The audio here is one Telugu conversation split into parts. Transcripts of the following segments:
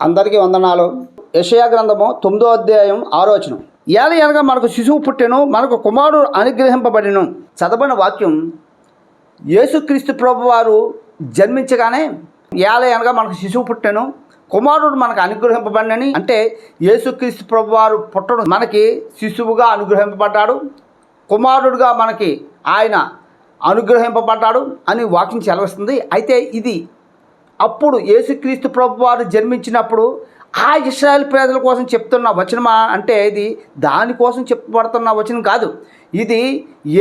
అందరికీ వందనాలు. యషయా గ్రంథము తొమ్మిదో అధ్యాయం ఆలోచన ఏల అనగా మనకు శిశువు పుట్టెను మనకు కుమారుడు అనుగ్రహింపబడిను చదవని వాక్యం యేసుక్రీస్తు ప్రభు వారు జన్మించగానే ఏల అనగా మనకు శిశువు పుట్టెను కుమారుడు మనకు అనుగ్రహింపబడినని అంటే యేసుక్రీస్తు ప్రభు వారు పుట్టడం మనకి శిశువుగా అనుగ్రహింపబడ్డాడు కుమారుడుగా మనకి ఆయన అనుగ్రహింపబడ్డాడు అని వాక్యం సెలవిస్తుంది అయితే ఇది అప్పుడు యేసుక్రీస్తు ప్రభు వారు జన్మించినప్పుడు ఆ ఇస్రాయల్ ప్రజల కోసం చెప్తున్న వచనమా? అంటే ఇది దానికోసం చెప్పబడుతున్న వచనం కాదు. ఇది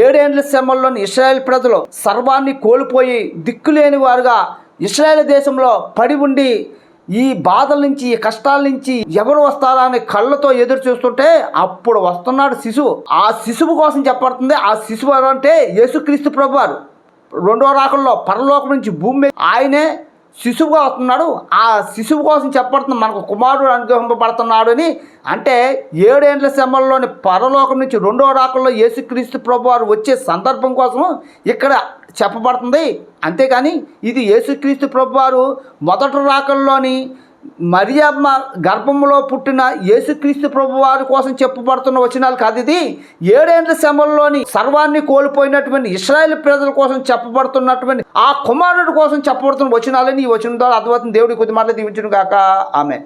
ఏడేండ్ల శ్రమల్లోని ఇస్రాయల్ ప్రజలు సర్వాన్ని కోల్పోయి దిక్కులేని వారుగా ఇస్రాయల్ దేశంలో పడి ఉండి ఈ బాధల నుంచి ఈ కష్టాల నుంచి ఎవరు వస్తారా అనే కళ్ళతో ఎదురు చూస్తుంటే అప్పుడు వస్తున్నాడు శిశువు. ఆ శిశువు కోసం చెప్పబడుతుంది ఆ శిశువు అంటే యేసుక్రీస్తు ప్రభు వారు రెండో రాకల్లో పరలోకం నుంచి భూమి ఆయనే శిశువుగా వస్తున్నాడు. ఆ శిశువు కోసం చెప్పబడుతుంది మనకు కుమారుడు అనుగ్రహింపబడుతున్నాడు అని అంటే ఏడేండ్ల శ్రమల్లోని పరలోకం నుంచి రెండో రాకల్లో యేసుక్రీస్తు ప్రభు వారు వచ్చే సందర్భం కోసం ఇక్కడ చెప్పబడుతుంది. అంతేకాని ఇది యేసుక్రీస్తు ప్రభు వారు మొదటి రాకల్లోని మరియమ్మ గర్భంలో పుట్టిన యేసుక్రీస్తు ప్రభు వారి కోసం చెప్పబడుతున్న వచనాలు కాదు ఇది. ఏడేండ్ల శ్రమల్లోని సర్వాన్ని కోల్పోయినటువంటి ఇస్రాయేల్ ప్రజల కోసం చెప్పబడుతున్నటువంటి ఆ కుమారుడు కోసం చెప్పబడుతున్న వచనాలని ఈ వచనం ద్వారా అర్థమవుతుంది దేవుడి కొద్ది మాటలు దీవించను కాక ఆమె